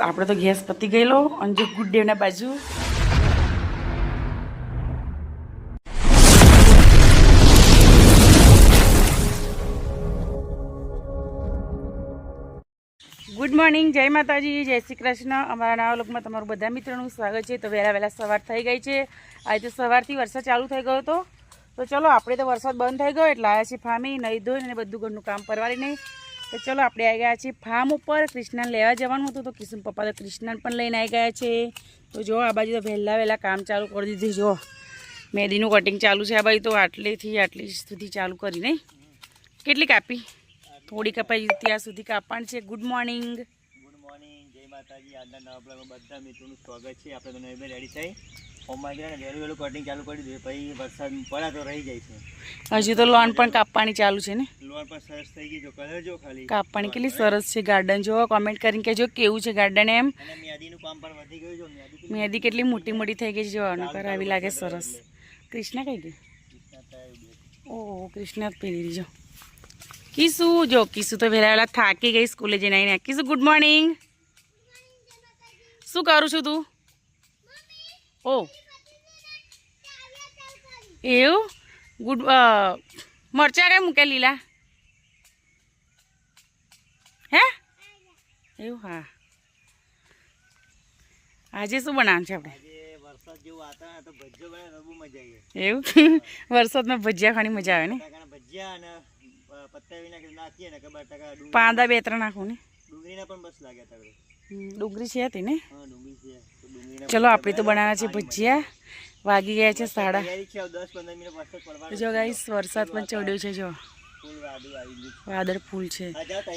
આપણે તો ગેસ પતી ગયેલો અને જો ગુડ ડે ના બાજુ. ગુડ મોર્નિંગ જય માતાજી, જય શ્રી કૃષ્ણ. અમારા નવા લોકમાં તમારું બધા મિત્રોનું સ્વાગત છે. તો વહેલા વહેલા સવાર થઈ ગઈ છે. આજે તો સવારથી વરસાદ ચાલુ થઈ ગયો હતો. તો ચલો, આપણે તો વરસાદ બંધ થઈ ગયો, એટલે આવ્યા છીએ ફામી નહીં ધોઈને બધું ઘરનું કામ પરવારી નહીં તો ચલો આપણે આવી ગયા છીએ ફાર્મ ઉપર. કૃષ્ણને લેવા જવાનું હતું તો કિશન પપ્પા તો કૃષ્ણને પણ લઈને આવી ગયા છે. તો જો આ બાજુ તો વહેલા વહેલા કામ ચાલુ કરી દીધી જો મહેંદીનું કટિંગ ચાલુ છે આ બાજુ તો આટલેથી આટલી સુધી ચાલુ કરી નહીં. કેટલી કાપી? થોડી કપાઈ ત્યાં સુધી કાપવાની છે. ગુડ મોર્નિંગ માતાજી આજના નવા બ્લોગમાં બધા મિત્રોનું સ્વાગત છે. આપણે તો નવી રેડી થઈ. હોમમાં ગયા વહેલું વહેલું કટિંગ ચાલુ કરી દીધું. પછી વરસાદ પડે તો રહી જાય છે. હજુ તો લોન પણ કાપવાની ચાલુ છે ને? લોન પણ સરસ થઈ ગઈ જો કલર જો ખાલી. કાપવાની કેટલી સરસ છે ગાર્ડન જો કોમેન્ટ કરીને કહેજો કેવું છે ગાર્ડન એમ. અને કામ પણ વધી ગયું જો મ્યાદી કેટલી મોટી મોટી થઈ ગઈ છે. જો નકર આવી લાગે સરસ. કૃષ્ણ કઈ ગઈ? ઓહો કૃષ્ણ જ પહેરી દીજો કીશું જો. કીશું તો વહેલા વહેલા થાકી ગઈ સ્કૂલે જઈને આવીને. કીશું ગુડ મોર્નિંગ શું કરું છું તું? ઓ. એવું? ગુડ મરચા કઈ મૂકે લીલા? હે? એવું હા. આજે શું બનાવવાનું છે આપણે? આજે વરસાદ જેવું વાતાવરણ તો ભજીયો બને બહુ મજા આવી એવું? વરસાદમાં ભજીયા ખાવાની મજા આવે ને? ભજીયા અને પત્તા નાખીએ ને પાંદા બે ત્રણ નાખું ને? ડુંગળીના પણ બસ લાગ્યા ડુંગળી છે હતી ને? ચલો આપણે તો બનાવવાના છે ભજીયા. વાગી ગયા છે સાડા. જો ગાઈસ વરસાદ પણ ચડ્યો છે જો. વાદળું ફૂલ છે.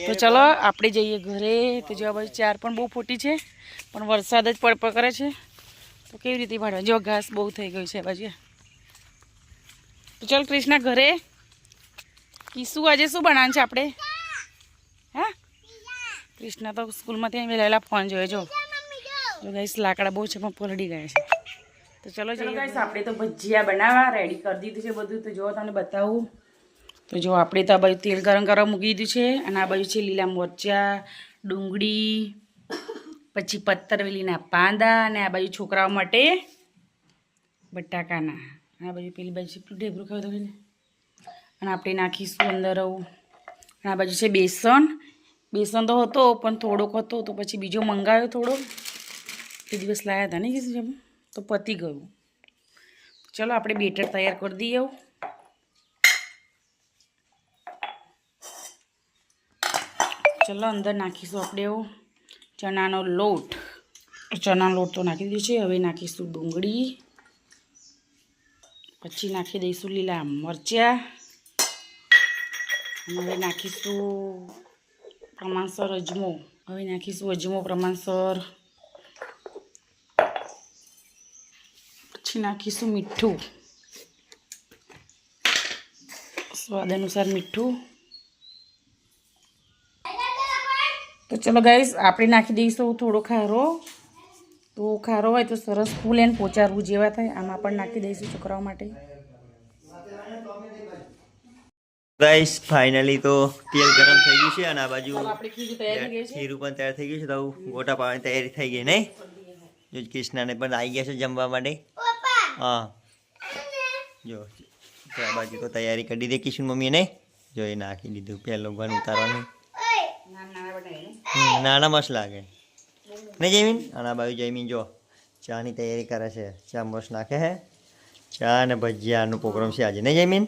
તો ચલો આપણે જઈએ ઘરે. તો જો બાજુ ચાર પણ બહુ ફૂટી છે પણ વરસાદ જ પડપડ કરે છે. તો કેવી રીતે ભાડવા? જો ઘાસ બહુ થઈ ગયું છે બાજુ તો ચાલ ક્રિષ્ના ઘરે. કીશું આજે શું બનાવવાનું છે આપણે? કૃષ્ણા તો સ્કૂલમાંથી વહેલા લેલા ફોન જોયો. જો જો ગાઈસ લાકડા બહુ છે પણ પલડી ગયા છે. તો ચલો ચલો ગાઈસ આપણે તો ભજીયા બનાવવા રેડી કરી દીધું છે બધું. તો જો તમને બતાવું. તો જો આપણે તો આ બાજુ તેલ ગરમ કરવા મૂકી દીધું છે અને આ બાજુ છે લીલા મરચાં ડુંગળી પછી પત્તરવેલીના પાંદા અને આ બાજુ છોકરાઓ માટે બટાકાના. આ બાજુ પેલી બાજુ પેલું ઢેબરું ખાવ ને. અને આપણે નાખીશું અંદર આવું. અને આ બાજુ છે બેસન બેસન તો હતો, પણ થોડોક હતો તો પછી બીજો મંગાવ્યો થોડો. તે દિવસ લાવ્યા હતા ને કીધું તો પતી ગયું. ચલો આપણે બેટર તૈયાર કરી દઈએ આવું ચલો અંદર નાખીશું આપણે એવું ચણાનો લોટ. ચણાનો લોટ તો નાખી દીધો છે, હવે નાખીશું ડુંગળી. પછી નાખી દઈશું લીલા મરચાં. હવે નાખીશું પ્રમાણસર અજમો. હવે નાખીશું અજમો પ્રમાણસર. પછી નાખીશું મીઠું. સ્વાદ અનુસાર મીઠું. તો ચલો ગાઈસ આપણે નાખી દઈશું થોડો ખારો. તો ખારો હોય તો સરસ ફૂલ એન્ડ પોચારવું જેવા થાય, આમાં પણ નાખી દઈશું છોકરાઓ માટે. ગાઈસ ફાઇનલી તો તેલ ગરમ થઈ ગયું છે અને આ બાજુ ખીરું પણ તૈયાર થઈ ગયું છે તો ગોટા પાવાની તૈયારી થઈ ગઈ નહીં? જો કૃષ્ણાને પણ આવી ગયા છે જમવા માટે. હા. જો આ બાજુ તો તૈયારી કરી દે કિશન મમ્મીએ નહીં? જો એ નાખી દીધું પહેલો ઘન ઉતારવાનું. નાના મસ્ત લાગે. નહીં જયમીન? અને આ બાજુ જયમીન જો ચાની તૈયારી કરે છે. ચા મસ્ત નાખે છે ચા અને ભજીયાનો પ્રોગ્રામ છે આજે. નહીં જયમીન?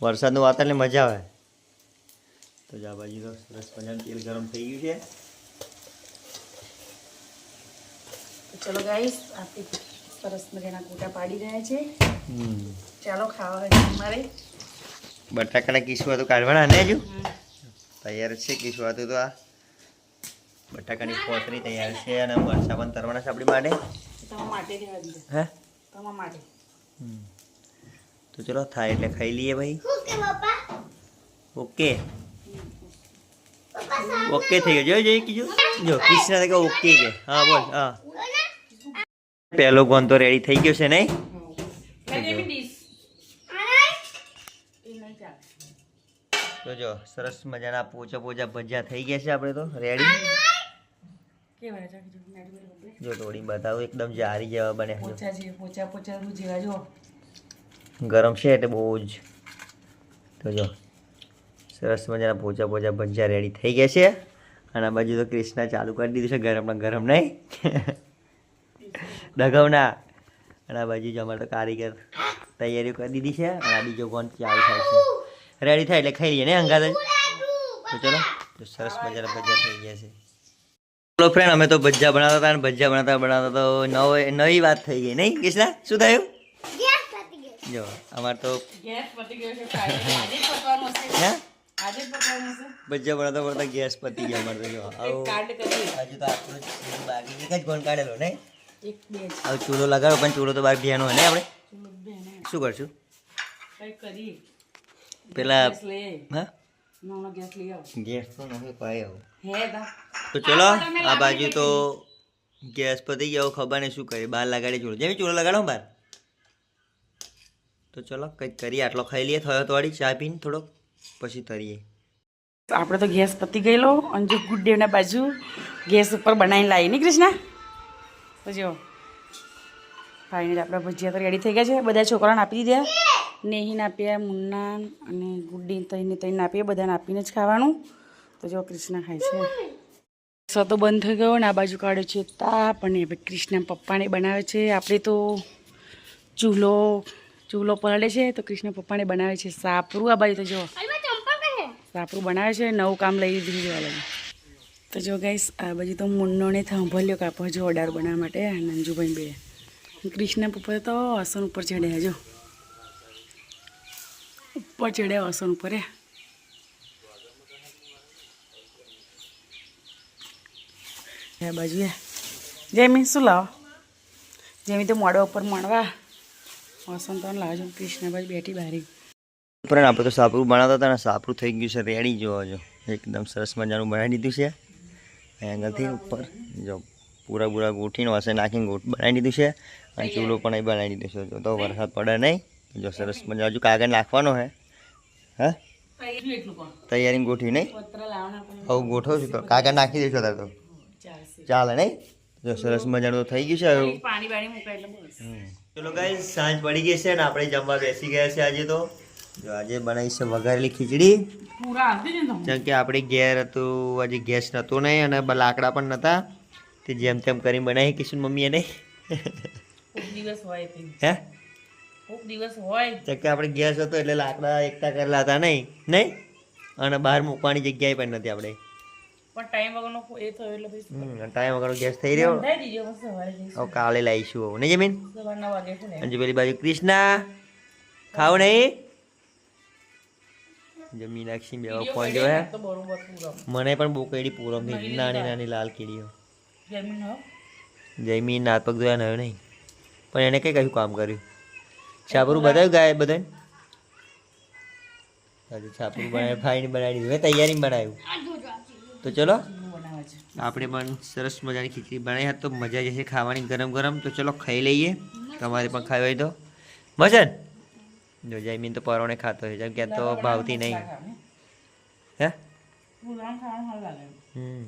વરસાદનું વાતાવરણ મજા આવે. તો જ આ બાજુ તો સરસ મજાનું તેલ ગરમ થઈ ગયું છે. ચલો ગાઈસ આપી સરસ મજાના ગોટા પાડી રહ્યા છે. ચાલો ખાવા મારે બટાકાના કિસ્સુઆ તો કાઢવાના ને હજુ? તૈયાર છે કિસ્સુઆ તો આ. બટાકાની કોથળી તૈયાર છે અને વરસાદ પણ તરવાના છે આપણી માટે. તમારા માટે હે? તમારા માટે. હમ. તો ચલો થાય એટલે ખાઈ લઈએ ભાઈ. Okay okay. થઈ ગયો. જોઈ જોઈ કીધું જો. કૃષ્ણ કે ઓકે કે હા બોલ હા. પહેલો ગોન તો રેડી થઈ ગયો છે નહીં? તો જો સરસ મજાના પોચા પોચા ભજીયા થઈ ગયા છે આપણે તો. રેડી જો તોડી બતાવું એકદમ જારી જેવા બને પોચા પોચા જેવા જો. ગરમ છે એટલે બહુ જ. તો જો, સરસ મજાના પોચા પોચા ભજીયા રેડી થઈ ગયા છે. અને આ બાજુ તો ક્રિષ્ના ચાલુ કરી દીધું છે, ગરમના ગરમ નહીં. દગાવના. અને આ બાજુ જો અમારે તો કારીગર તૈયારીઓ કરી દીધી છે, અને આ બીજો કોણ ચાલુ થાય છે. રેડી થાય એટલે ખાઈ લઈએ ને અંગાત જ તો ચલો તો સરસ મજાના ભજીયા થઈ ગયા છે. ચલો ફ્રેન્ડ અમે તો ભજીયા બનાવતા હતા અને ભજીયા બનાવતા બનાવતા તો નવી વાત થઈ ગઈ, નહીં કૃષ્ણા શું થયું? જો અમારે તો ગેસ પતી ગયો છે Friday. આજે જ પકવાનું હશે હે? આજે પકવાનું હશે ભજીયા બનાવતા બનાવતા ગેસ પતી ગયો અમારે તો જો. હજુ તો આટલું બાકી એક જ કોણ કાઢેલો ને હવે ચૂલો લગાડો પણ ચૂલો તો ભીયાનો હોય ને આપણે? શું કરશું? પેલા હા? નાનો ગેસ લઈ આવ. ગેસ તો નથી પાય તો ચલો આ બાજુ તો ગેસ પતી ગયો ખબર નહીં શું કરે બહાર લગાડી ચૂલો. જેમ ચૂલો લગાડો બહાર. તો ચલો, કંઈક કરીએ. આટલો ખાઈ લઈએ, થયો તો વાળી ચા પીને થોડોક, પછી તરીએ આપણે તો ગેસ પતી ગયેલો, અને જો ગુડ બાજુ ગેસ ઉપર બનાવીને લાવી. નહીં કૃષ્ણ? તો જો, ફાઇનલી આપણા ભજીયા તો રેડી થઈ ગયા છે. બધા છોકરાને આપી દીધા. નેહીને આપ્યા મુન્ના અને ગુડ્ડી તઈને તઈને આપીએ. બધાને આપીને જ ખાવાનું. તો જો, કૃષ્ણ ખાય છે. સો તો બંધ થઈ ગયો ને, આ બાજુ કાઢે છે તાપ, અને કૃષ્ણ પપ્પાને બનાવે છે. આપણે તો ચૂલો ચૂલો પલળે છે તો કૃષ્ણ પપ્પાને બનાવે છે સાપરું. આ બાજુ તો જો. સાપરું બનાવે છે નવું કામ લઈ દીધું અલગ તો જો ગાઈસ આ બાજુ તો મુન્નોને થાંભલ્યો કાપો જો ઓર્ડર બનાવવા માટે નંજુભાઈ બે. કૃષ્ણ પપ્પા તો આસન ઉપર ચડ્યા જો. ઉપર ચડ્યા આસન ઉપર એ બાજુ એ જેમી શું લાવો? જેમી તો મોડા ઉપર મળવા આસન તો લાવજો કૃષ્ણભાઈ બેઠી બારી. પણ આપણે તો સાપરું બનાવતા હતા ને સાપરું થઈ ગયું છે રેડી જોવા જો. એકદમ સરસ મજાનું બનાવી દીધું છે. એંગલથી ઉપર જો પૂરા પૂરા ગોઠીને વાસે નાખીને ગોઠ બનાવી દીધું છે. અને ચૂલો પણ એ બનાવી દીધું છે. જો તો વરસાદ પડે નહીં. જો સરસ મજા હજુ કાગળ નાખવાનો હે. હા? તૈયારી ગોઠવી નહીં? હવે ગોઠવું છું તો. કાગળ નાખી દઈશું તાર તો. ચાલે નહીં? જો સરસ મજાનું તો થઈ ગયું છે હવે. ચલો ગાઈ સાંજ પડી ગઈ છે ને આપણે જમવા બેસી ગયા છે આજે તો. જો આજે બનાવી છે વઘારેલી ખીચડી જેમ કે આપણે ઘેર હતું આજે ગેસ નહોતો નહીં અને લાકડા પણ નહોતા તે જેમ તેમ કરીને બનાવી કિશન મમ્મી એને. દિવસ હોય હે? કોક દિવસ હોય. જેમ આપણે ગેસ હતો એટલે લાકડા એકઠા કરેલા હતા નહીં? નહીં? અને બહાર મૂકવાની જગ્યાએ પણ નથી આપણે. પણ ટાઈમ વગરનો એ થયો એટલે પછી ટાઈમ વગર ગેસ થઈ રહ્યો. બંધાઈ દીજો બસ સવારે જઈશું. હવે કાલે લાવીશું હું નહીં જમીન? સવારના વાગે છે ને. અંજુ પેલી બાજુ કૃષ્ણા ખાવ નહીં? જો મીનાક્ષી બે ફોન જો હે મને પણ બહુ કેડી પૂરમ થઈ નાની નાની લાલ કેડીઓ. જમીન હો. જયમીન નાત પગ ધોયા નયો નહીં. પણ એને કઈ કયું કામ કર્યું? છાપરું બતાવ્યું ગાય બધાને? હજુ છાપરું બનાવી ફાઈન બનાવી હવે તૈયારી બનાવ્યું. તો ચલો. આપણે પણ સરસ મજાની ખીચડી બનાવી. હતી તો મજા જશે ખાવાની ગરમ ગરમ. તો ચલો ખાઈ લઈએ. તમારે પણ ખાવી હોય તો. મજા જો જયમીન તો પરોણે ખાતો હોય જેમ કે તો ભાવતી નહીં. હે? હમ.